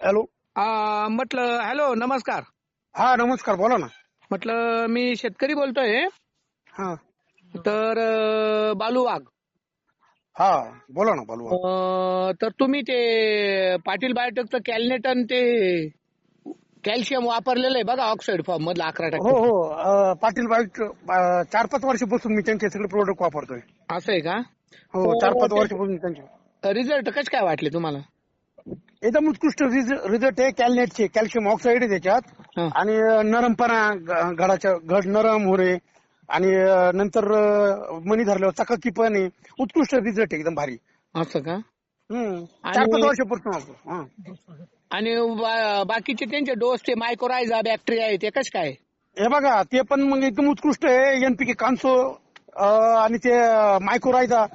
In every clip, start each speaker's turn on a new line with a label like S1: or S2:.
S1: Hello
S2: आ, म्हटलं hello नमस्कार.
S1: हा नमस्कार बोला ना.
S2: म्हटलं मी शेतकरी बोलतोय.
S1: हा.
S2: तर बालू वाघ.
S1: हा बोला ना बोलवा
S2: अ, तर तुम्ही ते पाटील बायोटेकचं कॅल्नेट आणि ते कॅल्शियम वापरलेलं आहे बघा ऑक्साईड फॉर्म मधलं अकरा
S1: हो
S2: टक्के.
S1: हो अं, पाटील बाईक अं, चार पाच वर्षापासून मी त्यांचे सगळे प्रोडक्ट वापरतोय.
S2: असं आहे का?
S1: हो
S2: हो,
S1: चार पाच
S2: ते-
S1: वर्षापासून त्यांचे
S2: रिझल्ट कसे काय वाटले तुम्हाला?
S1: एकदम उत्कृष्ट रिझल्ट आहे कॅलनेटचे कॅल्शियम ऑक्साईड आहे त्याच्यात. आणि नरमपणा घडाच्या घड नरम होणे आणि नंतर मणी धरल्यावर चकाकी पण आहे. उत्कृष्ट रिझल्ट एकदम भारी.
S2: असं का. आणि-
S1: चार पाच वर्षापासून वापरतो.
S2: आणि बा- बाकीचे त्यांचे डोस ते मायक्रोरायझा बॅक्टेरिया आहे ते कसे काय?
S1: हे बघा ते पण मग एकदम उत्कृष्ट आहे. एनपीके कान्सो अं, आणि ते मायक्रोरायझा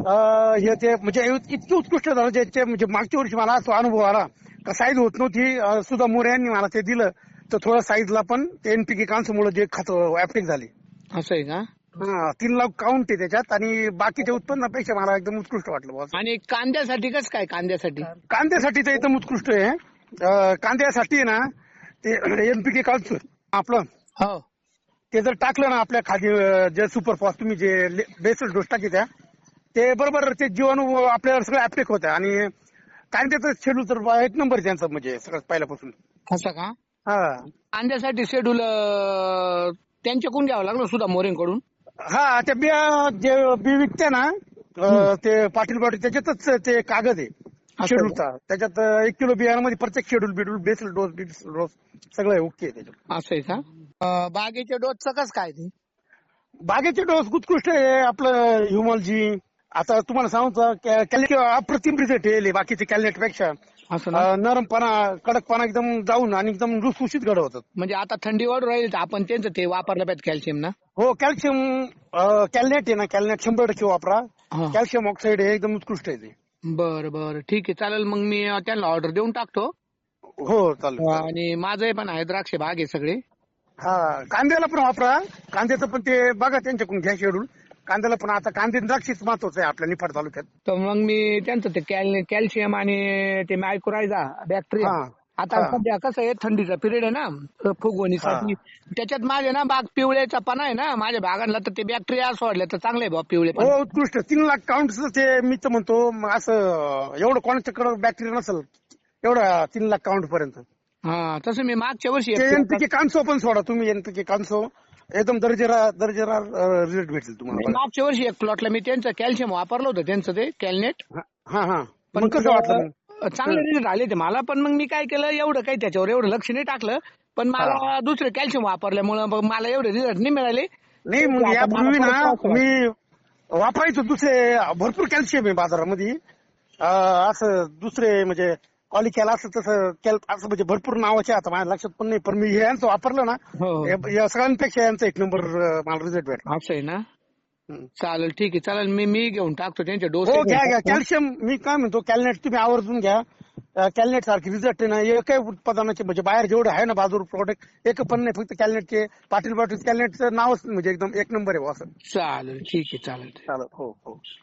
S1: हे ते म्हणजे इतके उत्कृष्ट दर्जाचे म्हणजे मागच्या वर्षी मला तो अनुभव आला. का साईज होत नव्हती. सुधा मोरे यांनी मला ते दिलं. तर थोडं साईजला पण एनपीके कान्सो मुळे जे खत ऍप्टिक झाले.
S2: असं आहे का?
S1: हा, तीन लाख काउंट आहे त्याच्यात आणि बाकीच्या उत्पन्नापेक्षा मला एकदम उत्कृष्ट वाटलं
S2: आणि कांद्यासाठी कसं काय कांद्यासाठी?
S1: कांद्यासाठी तर एकदम उत्कृष्ट आहे. कांद्यासाठी ना ते एनपीके कान्सो आपलं.
S2: हो.
S1: ते जर टाकलं ना आपल्या खाली जे सुपर फॉस्ट तुम्ही जे बेसल डोस टाकी त्या ते बरोबर ते जीवाणू आपल्याला सगळं ऍप्लिक होतं. आणि कांद्याचं शेड्यूल तर एक नंबर त्यांचं म्हणजे सगळं पहिल्यापासून.
S2: असं का?
S1: हा.
S2: कांद्यासाठी शेड्यूल त्यांच्याकडून घ्यावं लागलं सुद्धा मोरेंकडून?
S1: हा त्या बिया जे बी विकते ना अं, ते पाटील पाटील त्याच्यातच ते कागद आहे? शेड्यूलचा त्याच्यात एक किलो बियाण्यामध्ये प्रत्येक शेड्यूल बिड्यूल बेसल डोस बेसल डोस सगळं ओके आहे त्याच्यात.
S2: असं आहे का? अं, बागेच्या डोसचं कसं काय ते?
S1: बागेचे डोस उत्कृष्ट आहे आपलं ह्युमॉलजी आता तुम्हाला सांगतो कॅलेट अप्रतिम रिझल्ट येईल बाकीचे कॅलेटपेक्षा.
S2: असं ना?
S1: नरमपणा कडकपणा एकदम जाऊन आणि एकदम लुसलुशीत घडवतात.
S2: म्हणजे आता थंडी वाढ राहील तर आपण त्यांचं ते वापरलं पाहिजे कॅल्शियम ना?
S1: हो कॅल्शियम कॅलनेट आहे ना कॅलनेट शंभर टक्के वापरा.
S2: हा.
S1: कॅल्शियम ऑक्साईड हे एकदम उत्कृष्ट आहे ते.
S2: बरं बरं. ठीक आहे चालेल. मग मी अं, त्यांना ऑर्डर देऊन टाकतो.
S1: हो चालेल चालेल.
S2: आणि माझं पण आहे द्राक्ष बाग आहे सगळे.
S1: हा कांद्याला पण वापरा. कांद्याचं पण ते बघा त्यांच्याकडून घ्या शेड्यूल कांद्याला पण आता कांदे द्राक्षीच महत्वाचं आहे आपल्या निफाड तालुक्यात.
S2: तर मग मी त्यांचं ते कॅल कॅल्शियम आणि ते मायक्रोरायझा बॅक्टेरिया
S1: हा.
S2: आता. सध्या कसं आहे थंडीचा पिरियड आहे ना फुगवणीसाठी त्याच्यात माझे ना बाग पिवळ्याचा पाना आहे ना माझ्या बागांना तर ते बॅक्टेरिया सोडले तर चांगले बा पिवळे
S1: हो उत्कृष्ट. तीन लाख काउंट ते मी तर म्हणतो असं एवढं कोणाच्याकडे बॅक्टेरिया नसेल एवढा तीन लाख काउंट पर्यंत.
S2: हा तसं मी मागच्या वर्षी
S1: ते एनपीके कांसो पण सोडा तुम्ही एनपीके कांसो. एकदम दर्जेदार दर्जेदार रिझल्ट भेटेल तुम्हाला.
S2: मागच्या वर्षी एक प्लॉटला मी त्यांचं कॅल्शियम वापरलं होतं त्यांचं ते कॅलनेट
S1: हा हा पण कसं वाटलं?
S2: चांगले रिझल्ट आले ते मला पण मग मी काय केलं एवढं काही त्याच्यावर एवढं लक्ष नाही टाकलं. पण मला दुसरे कॅल्शियम वापरल्यामुळे मग मला एवढे रिझल्ट नाही मिळाले.
S1: नाही मग यापूर्वी ना मी वापरायचो दुसरे भरपूर कॅल्शियम आहे बाजारामध्ये. असं दुसरे म्हणजे कॉलिकॅल असं तसं कॅल असं म्हणजे भरपूर नावाचे आता माझ्या लक्षात पण नाही पण मी हे यांचं वापरलं ना
S2: हो हो.
S1: या- या सगळ्यांपेक्षा यांचा एक नंबर अं, मला रिझल्ट भेटला.
S2: असं आहे ना?
S1: हम्म.
S2: चालेल ठीक आहे. चालेल मी मी घेऊन टाकतो त्यांचे डोस
S1: हो घ्या घ्या. कॅल्शियम मी काय म्हणतो कॅलनेट तुम्ही आवर्जून घ्या. कॅलनेट सारखे रिझल्ट ना एकही उत्पादनाचे म्हणजे बाहेर जेवढे आहे ना बाजूर प्रोडक्ट एक पण नाही फक्त कॅलनेटचे पाटील पाटील कॅलनेटचं नावच म्हणजे एकदम एक नंबर आहे बुवा असं.
S2: चालेल ठीक आहे चालेल.
S1: चालेल हो हो.